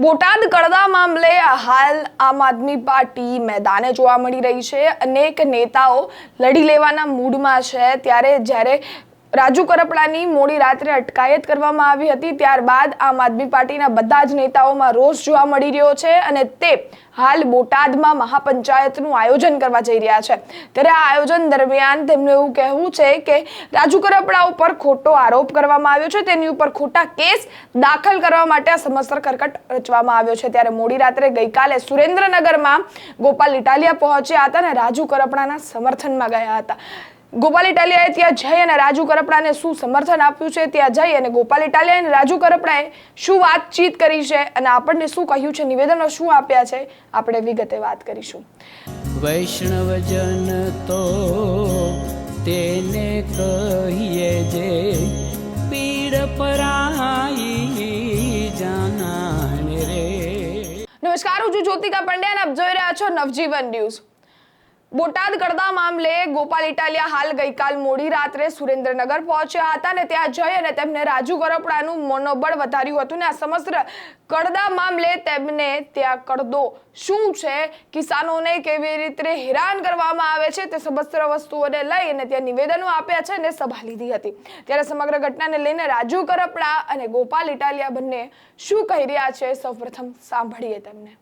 બોટાદ કડદા મામલે હાલ આમ આદમી પાર્ટી મેદાને જોવા મળી રહી છે. અનેક નેતાઓ લડી લેવાના મૂડમાં છે. ત્યારે જ્યારે રાજુ કરપડાની મોડી રાત્રે અટકાયત કરવામાં આવી હતી. ત્યારબાદ આમ આદમી પાર્ટીના બધા જ નેતાઓમાં રોષ જોવા મળી રહ્યો છે અને તે હાલ બોટાદમાં મહાપંચાયતનું આયોજન કરવા જઈ રહ્યા છે. ત્યારે આ આયોજન દરમિયાન તેમનું એવું કહેવું છે કે રાજુ કરપડા ઉપર ખોટો આરોપ કરવામાં આવ્યો છે. તેની ઉપર ખોટા કેસ દાખલ કરવા માટે આ સમસ્તર કરકટ રચવામાં આવ્યો છે. ત્યારે મોડી રાત્રે ગઈકાલે સુરેન્દ્રનગરમાં ગોપાલ ઇટાલિયા પહોંચ્યા હતા અને રાજુ કરપડાના સમર્થનમાં ગયા હતા. ગોપાલ ઇટાલિયાએ ત્યાં જઈ અને રાજુ કરપડાને શું સમર્થન આપ્યું છે? ત્યાં જઈ અને ગોપાલ ઇટાલિયા અને રાજુ કરપડાએ શું વાતચીત કરી છે? અને આપણને શું કહ્યું છે? નિવેદનો શું આપ્યા છે? આપણે વિગતે વાત કરીશું. વૈષ્ણવજન તો તેને કહીએ જે પીડ પરાઈ જાનાને રે. નમસ્કાર હું છું જ્યોતિકા પંડ્યા અને આપ જોઈ રહ્યા છો નવજીવન ન્યૂઝ. બોટાદ કડદા મામલે ગોપાલ ઇટાલિયા હાલ ગઈકાલ મોડી રાત્રે સુરેન્દ્રનગર પહોંચ્યા હતા અને ત્યાં જઈ અને તેમને રાજુ કરપડાનું મનોબળ વધાર્યું હતું ને આ સમગ્ર કડદા મામલે તેમને ત્યાં કડદો શું છે? કિસાનોને કેવી રીતે હેરાન કરવામાં આવે છે? તે સમસ્ત વસ્તુઓને લઈ અને ત્યાં નિવેદનો આપ્યા છે અને સભા લીધી હતી. ત્યારે સમગ્ર ઘટનાને લઈને રાજુ કરપડા અને ગોપાલ ઇટાલિયા બંને શું કહી રહ્યા છે? સૌપ્રથમ સાંભળીએ તેમને.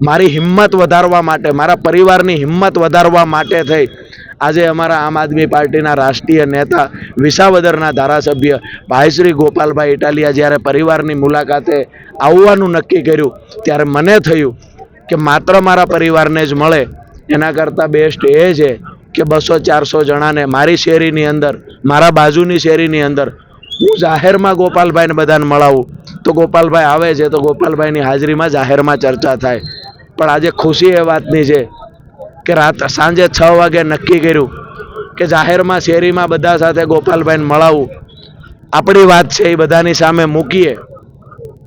મારી હિંમત વધારવા માટે, મારા પરિવારની હિંમત વધારવા માટે થઈ. આજે અમારા આમ આદમી પાર્ટીના રાષ્ટ્રીય નેતા, વિસાવદરના ધારાસભ્ય ભાઈ શ્રી ગોપાલભાઈ ઇટાલિયા જ્યારે પરિવારની મુલાકાતે આવવાનું નક્કી કર્યું, ત્યારે મને થયું કે માત્ર મારા પરિવારને જ મળે. એના કરતાં બેસ્ટ એ છે કે બસો ચારસો જણાને મારી શેરીની અંદર, મારા બાજુની શેરીની અંદર હું જાહેરમાં ગોપાલભાઈને બધાને મળાવું. તો ગોપાલભાઈ આવે છે, તો ગોપાલભાઈની હાજરીમાં જાહેરમાં ચર્ચા થાય. પણ આજે ખુશી એ વાતની છે કે રાત સાંજે છ વાગે નક્કી કર્યું કે જાહેરમાં શેરીમાં બધા સાથે ગોપાલભાઈને મળાવું. આપણી વાત છે એ બધાની સામે મૂકીએ.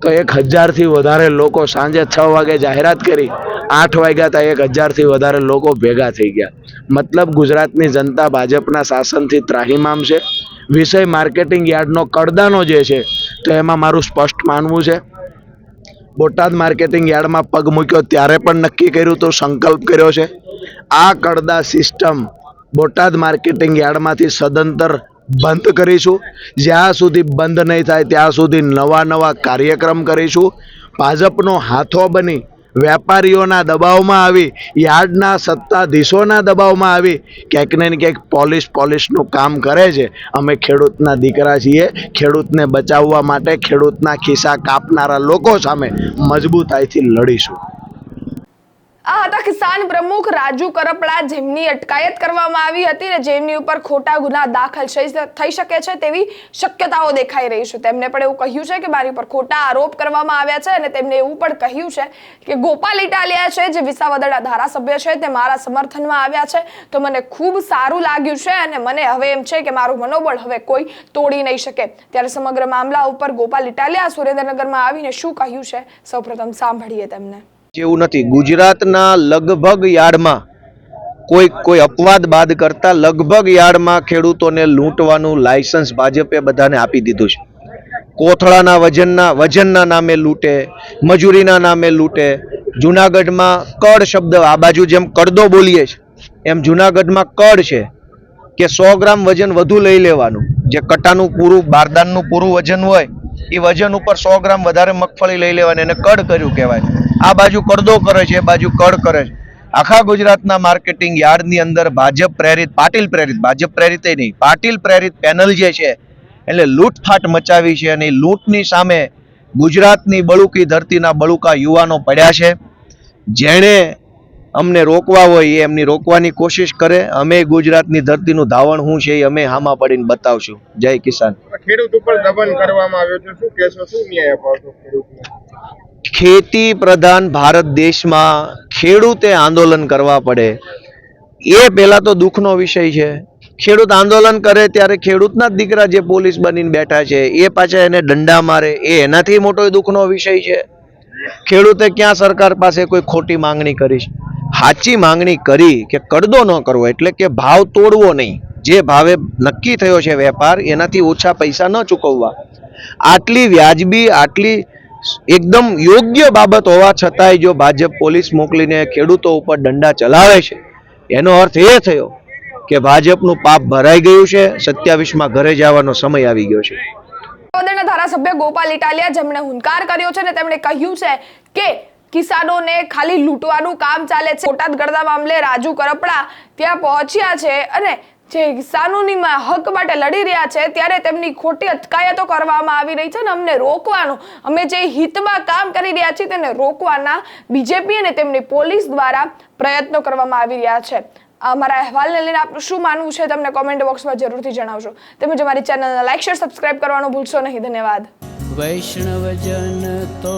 તો એક હજારથી વધારે લોકો સાંજે છ વાગે જાહેરાત કરી, આઠ વાગ્યા હતા એક હજારથી વધારે લોકો ભેગા થઈ ગયા. મતલબ ગુજરાતની જનતા ભાજપના શાસનથી ત્રાહીમામ છે. વિષય માર્કેટિંગ યાર્ડનો કડદાનો જે છે, તો એમાં મારું સ્પષ્ટ માનવું છે. બોટાદ માર્કેટિંગ યાર્ડમાં પગ મૂક્યો ત્યારે પણ નક્કી કર્યું તો સંકલ્પ કર્યો છે. આ કડદા સિસ્ટમ બોટાદ માર્કેટિંગ યાર્ડમાંથી સદંતર બંધ કરીશું. જ્યાં સુધી બંધ નહીં થાય ત્યાં સુધી નવા નવા કાર્યક્રમ કરીશું. ભાજપનો હાથો બની વેપારીઓના દબાવમાં આવી, યાર્ડના સત્તાધીશોના દબાવમાં આવી, ક્યાંક ને ક્યાંક પોલીસ પોલીસનું કામ કરે છે. અમે ખેડૂતના દીકરા છીએ, ખેડૂતને બચાવવા માટે ખેડૂતના ખિસ્સા કાપનારા લોકો સામે મજબૂતાઈથી લડીશું. આ હતા કિસાન પ્રમુખ રાજુ કરપડા જેમની અટકાયત કરવામાં આવી હતી અને જેમની ઉપર ખોટા ગુના દાખલ થઈ શકે છે તેવી શક્યતાઓ દેખાઈ રહી છે. તેમને પણ એવું કહ્યું છે કે મારી ઉપર ખોટા આરોપ કરવામાં આવ્યા છે અને તેમને એવું પણ કહ્યું છે કે ગોપાલ ઇટાલિયા છે જે વિસાવદરના ધારાસભ્ય છે તે મારા સમર્થનમાં આવ્યા છે. તો મને ખૂબ સારું લાગ્યું છે અને મને હવે એમ છે કે મારું મનોબળ હવે કોઈ તોડી નહીં શકે. ત્યારે સમગ્ર મામલા ઉપર ગોપાલ ઇટાલિયા સુરેન્દ્રનગરમાં આવીને શું કહ્યું છે? સૌપ્રથમ સાંભળીએ તેમને. એવું નથી. ગુજરાતના લગભગ યાર્ડમાં કોઈ કોઈ અપવાદ બાદ કરતા લગભગ યાર્ડમાં ખેડૂતોને લૂંટવાનું લાયસન્સ ભાજપે બધાને આપી દીધું છે. કોથળાના વજનના વજનના નામે લૂંટે, મજૂરીના નામે લૂંટે, જુનાગઢમાં કડ શબ્દ આ બાજુ જેમ કડદો બોલીએ છીએ એમ જુનાગઢમાં કડ છે કે સો ગ્રામ વજન વધુ લઈ લેવાનું. જે કટાનું પૂરું, બારદાનનું પૂરું વજન હોય એ વજન ઉપર સો ગ્રામ વધારે મગફળી લઈ લેવાની એને કડ કર્યું કહેવાય. આ બાજુ કડદો કરે છે, એ બાજુ કડ કરે છે. આખા ગુજરાતના માર્કેટિંગ યાર્ડની અંદર ભાજપ પ્રેરિત, પાટીલ પ્રેરિત, ભાજપ પ્રેરિત નહીં, પાટીલ પ્રેરિત પેનલ જે છે, એટલે લૂંટફાટ મચાવી છે અને લૂંટની સામે ગુજરાતની બળુકી ધરતીના બળુકા યુવાનો પડ્યા છે. જેણે અમને રોકવા હોય એ એમની રોકવાની કોશિશ કરે. અમે ગુજરાતની ધરતીનું ધાવણ શું છે એ અમે હામાં પડીને બતાવશું. જય કિસાન. ખેડૂત ઉપર દબન કરવામાં આવ્યો છે. શું કહેશો? શું ન્યાય અપાવશો ખેડૂતને? ખેતી પ્રધાન ભારત દેશમાં ખેડૂતે આંદોલન કરવા પડે. એ પહેલા તો દુઃખનો વિષય છે. ખેડૂત આંદોલન કરે ત્યારે ખેડૂતના જ દીકરા જે પોલીસ બનીને બેઠા છે એ પાછા એને દંડા મારે એ એનાથી મોટો દુઃખનો વિષય છે. ખેડૂતે ક્યાં સરકાર પાસે કોઈ ખોટી માંગણી કરી છે? સાચી માંગણી કરી કે કડદો ન કરવો, એટલે કે ભાવ તોડવો નહીં. જે ભાવે નક્કી થયો છે વેપાર, એનાથી ઓછા પૈસા ન ચૂકવવા. આટલી વ્યાજબી, આટલી એકદમ યોગ્ય બાબત હોવા છતાંય જો ભાજપ પોલીસ મોકલીને ખેડૂતો ઉપર દંડા ચલાવે છે, એનો અર્થ એ થયો કે ભાજપનું પાપ ભરાઈ ગયું છે, સત્યાવીસમાં ઘરે જવાનો સમય આવી ગયો છે. ધારાસભ્ય ગોપાલ ઇટાલિયા જેમણે હુંકાર કર્યો છે ને તેમણે કહ્યું છે કે કિસાનોને ખાલી લૂંટવાનું કામ ચાલે છે. બોટાદ ગળદા મામલે રાજુ કરપડા ત્યાં પહોંચ્યા છે અને જે કિસાનોની હક માટે લડી રહ્યા છે, ત્યારે તેમની ખોટી અટકાયતો કરવામાં આવી રહી છે ને અમને રોકવાનું, અમે જે હિતમાં કામ કરી રહ્યા છીએ તેને રોકવાના બીજેપી અને તેમની પોલીસ દ્વારા પ્રયત્નો કરવામાં આવી રહ્યા છે. અમારા અહેવાલને લઈને આપનું શું માનવું છે તમને કોમેન્ટ બોક્સમાં જરૂરથી જણાવજો. તેમજ અમારી ચેનલને લાઈક શેર સબસ્ક્રાઇબ કરવાનું ભૂલશો નહીં. ધન્યવાદ. વૈષ્ણવજન તો